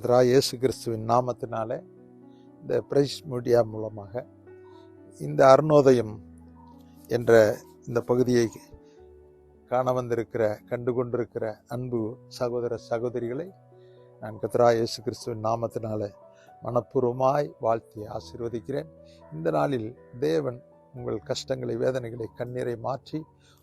கத்ரா இயேசு கிறிஸ்துவின் நாமத்தினாலே இந்த பிரைஸ் மீடியா மூலமாக இந்த அருணோதயம் என்ற இந்த பகுதியை காண வந்திருக்கிற கண்டு கொண்டிருக்கிற அன்பு சகோதர சகோதரிகளை நான் கத்ரா இயேசு கிறிஸ்துவின் நாமத்தினாலே மனப்பூர்வமாய் வாழ்த்தி ஆசீர்வதிக்கிறேன். இந்த நாளில் தேவன் உங்கள் கஷ்டங்களை வேதனைகளை கண்ணீரை மாற்றி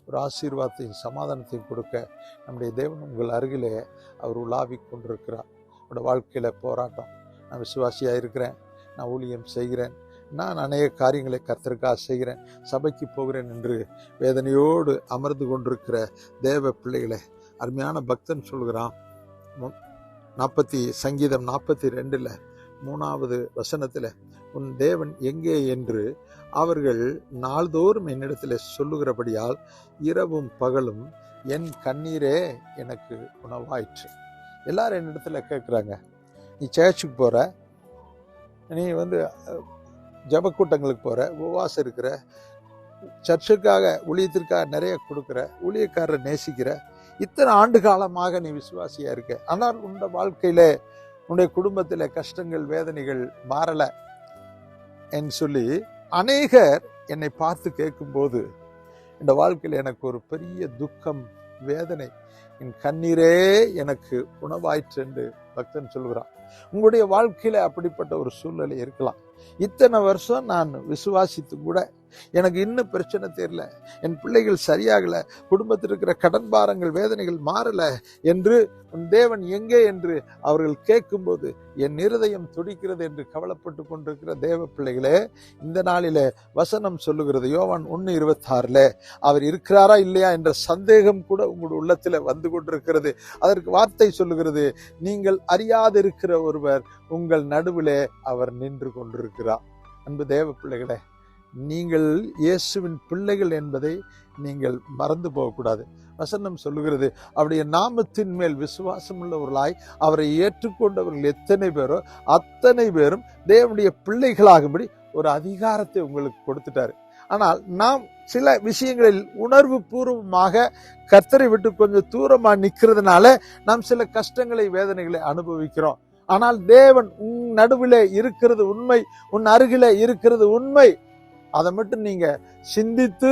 ஒரு ஆசீர்வாதத்தையும் சமாதானத்தையும் கொடுக்க நம்முடைய தேவன் உங்கள் அருகிலே அவர் உலாவிக் கொண்டிருக்கிறார். உங்களோட வாழ்க்கையில் போராட்டம். நான் விசுவாசியாக இருக்கிறேன். நான் ஊழியம் செய்கிறேன். நான் அநேக காரியங்களை கர்த்தருக்காக செய்கிறேன். சபைக்கு போகிறேன் என்று வேதனையோடு அமர்ந்து கொண்டிருக்கிற தேவ பிள்ளைகளை அருமையான பக்தன் சொல்கிறான் நாற்பத்தி சங்கீதம் நாற்பத்தி ரெண்டில் மூணாவது வசனத்தில் உன் தேவன் எங்கே என்று அவர்கள் நாள்தோறும் என்னிடத்தில் சொல்லுகிறபடியால் இரவும் பகலும் என் கண்ணீரே எனக்கு உணவாயிற்று. எல்லோரும் என்னிடத்துல கேட்குறாங்க நீ சேர்ச்சுக்கு போகிற நீ வந்து ஜப கூட்டங்களுக்கு போகிற உபவாசம் இருக்கிற? சர்ச்சுக்காக ஊழியத்திற்காக நிறைய கொடுக்குற? ஊழியக்காரரை நேசிக்கிற? இத்தனை ஆண்டு காலமாக நீ விசுவாசியாக இருக்க? ஆனால் உன்னோட வாழ்க்கையில் உன்னுடைய குடும்பத்தில் கஷ்டங்கள் வேதனைகள் மாறலை. என்று சொல்லி அநேகர் என்னை பார்த்து கேட்கும்போது இந்த வாழ்க்கையில் எனக்கு ஒரு பெரிய துக்கம் வேதனை என் கண்ணீரே எனக்கு உணவாயிற்று என்று பக்தன் சொல்கிறான். உங்களுடைய வாழ்க்கையில அப்படிப்பட்ட ஒரு சூழ்நிலை இருக்கலாம். இத்தனை வருஷம் நான் விசுவாசித்து கூட எனக்கு இன்னும் பிரச்சனை தெரியல. என் பிள்ளைகள் சரியாகல. குடும்பத்தில் இருக்கிற கடன் பாரங்கள் வேதனைகள் மாறல என்று உன் தேவன் எங்கே என்று அவர்கள் கேட்கும்போது என் இருதயம் துடிக்கிறது என்று கவலைப்பட்டு கொண்டிருக்கிற தேவ பிள்ளைகளே இந்த நாளில வசனம் சொல்லுகிறது. யோவான் ஒன்னு இருபத்தாறுல அவர் இருக்கிறாரா இல்லையா? என்ற சந்தேகம் கூட உங்களுடைய உள்ளத்துல வந்து கொண்டிருக்கிறது. அதற்கு வார்த்தை சொல்லுகிறது நீங்கள் அறியாதிருக்கிற ஒருவர் உங்கள் நடுவிலே அவர் நின்று கொண்டிருக்கிறார். அன்பு தேவ பிள்ளைகளே நீங்கள் இயேசுவின் பிள்ளைகள் என்பதை நீங்கள் மறந்து போகக்கூடாது. வசனம் சொல்லுகிறது அவருடைய நாமத்தின் மேல் விசுவாசம் உள்ளவர்களாய் அவரை ஏற்றுக்கொண்டவர்கள் எத்தனை பேரோ அத்தனை பேரும் தேவனுடைய பிள்ளைகளாகும்படி ஒரு அதிகாரத்தை உங்களுக்கு கொடுத்துட்டாரு. ஆனால் நாம் சில விஷயங்களில் உணர்வு பூர்வமாக கத்தரை விட்டு கொஞ்சம் தூரமாக நிற்கிறதுனால நாம் சில கஷ்டங்களை வேதனைகளை அனுபவிக்கிறோம். ஆனால் தேவன் உன் நடுவில் இருக்கிறது உண்மை உன் அருகில இருக்கிறது உண்மை. அதை மட்டும் நீங்க சிந்தித்து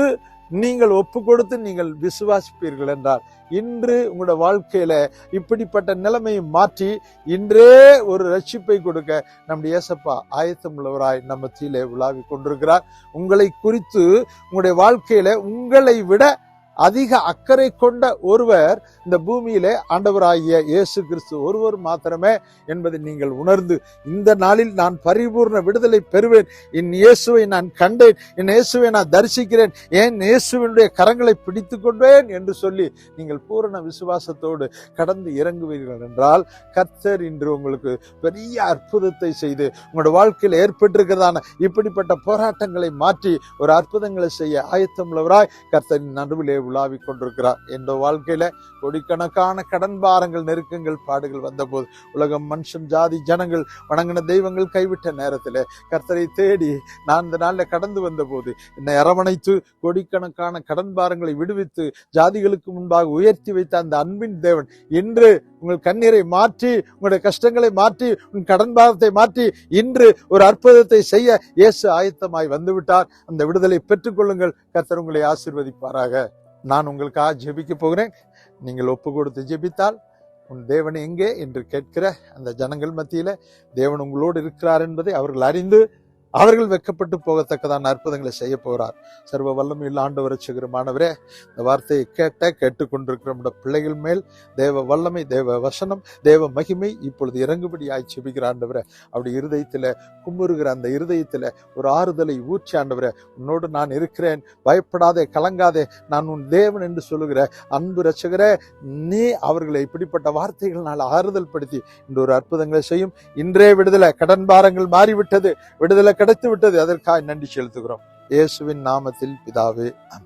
நீங்கள் ஒப்பு கொடுத்து நீங்கள் விசுவாசிப்பீர்கள் என்றால் இன்று உங்களோட வாழ்க்கையில இப்படிப்பட்ட நிலைமையை மாற்றி இன்றே ஒரு ரட்சிப்பை கொடுக்க நம்முடைய ஏசப்பா ஆயத்தம் உள்ளவராய் நம்ம தீலே உலாவி கொண்டிருக்கிறார். உங்களை குறித்து உங்களுடைய வாழ்க்கையில உங்களை விட அதிக அக்கறை கொண்ட ஒருவர் இந்த பூமியிலே ஆண்டவராகிய இயேசு கிறிஸ்து ஒருவர் மாத்திரமே என்பதை நீங்கள் உணர்ந்து இந்த நாளில் நான் பரிபூர்ண விடுதலை பெறுவேன். என் இயேசுவை நான் கண்டேன். என் இயேசுவை நான் தரிசிக்கிறேன். ஏன் இயேசுவினுடைய கரங்களை பிடித்து கொண்டேன் என்று சொல்லி நீங்கள் பூரண விசுவாசத்தோடு கடந்து இறங்குவீர்கள் என்றால் கர்த்தர் இன்று உங்களுக்கு பெரிய அற்புதத்தை செய்து உங்களோட வாழ்க்கையில் ஏற்பட்டிருக்கிறதான இப்படிப்பட்ட போராட்டங்களை மாற்றி ஒரு அற்புதங்களை செய்ய ஆயத்தமுள்ளவராய் கர்த்தரின் நடுவிலே உலாவிக் கொண்டிருக்கிறார். என்ற வாழ்க்கையில கோடிக்கணக்கான கடன் பாரங்கள் நெருக்கங்கள் பாடுகள் வந்தபோது உலகம் மனுஷன் ஜாதி ஜனங்கள் வணங்கின தெய்வங்கள் கைவிட்ட நேரத்தில் கர்த்தரை தேடி நான் இந்த நாளில் கடந்து வந்தபோது என்னை அரவணைத்து கோடிக்கணக்கான கடன் பாரங்களை விடுவித்து ஜாதிகளுக்கு முன்பாக உயர்த்தி வைத்த அந்த அன்பின் தேவன் இன்று உங்கள் கண்ணீரை மாற்றி உங்களுடைய கஷ்டங்களை மாற்றி உன் கடன் பாரத்தை மாற்றி இன்று ஒரு அற்புதத்தை செய்ய இயேசு ஆயத்தமாய் வந்துவிட்டார். அந்த விடுதலை பெற்றுக்கொள்ளுங்கள் கர்த்தர் உங்களை ஆசிர்வதிப்பாராக. நான் உங்களுக்காக ஜெபிக்க போகிறேன். நீங்கள் ஒப்பு கொடுத்து ஜெபித்தால் உன் தேவன் எங்கே என்று கேட்கிற அந்த ஜனங்கள் மத்தியில் தேவன் உங்களோடு இருக்கிறார் என்பதை அவர்கள் அறிந்து அவர்கள் வெக்கப்பட்டு போகத்தக்கதான அற்புதங்களை செய்ய போகிறார் சர்வ வல்லமையுள்ள ஆண்டவர் ரட்சகரமானவரே இந்த வார்த்தையை கேட்ட கேட்டுக்கொண்டிருக்கிற நம்முடைய பிள்ளைகள் மேல் தேவ வல்லமை தேவ வசனம் தேவ மகிமை இப்பொழுது இறங்குபடி ஆய் செபிக்கிற அப்படி இருதயத்தில் கும்புறுகிற அந்த இருதயத்தில் ஒரு ஆறுதலை ஊற்றி ஆண்டவரே உன்னோடு நான் இருக்கிறேன் பயப்படாதே கலங்காதே நான் உன் தேவன் என்று சொல்லுகிற அன்பு ரட்சகரே நீ அவர்களை இப்படிப்பட்ட வார்த்தைகளால் ஆறுதல் படுத்தி இன்று ஒரு அற்புதங்களை செய்யும். இன்றே விடுதலை கடன் பாரங்கள் மாறிவிட்டது. விடுதலை கிடைத்து விட்டது அதற்காக நன்றி செலுத்துகிறோம். இயேசுவின் நாமத்தில் பிதாவே ஆமென்.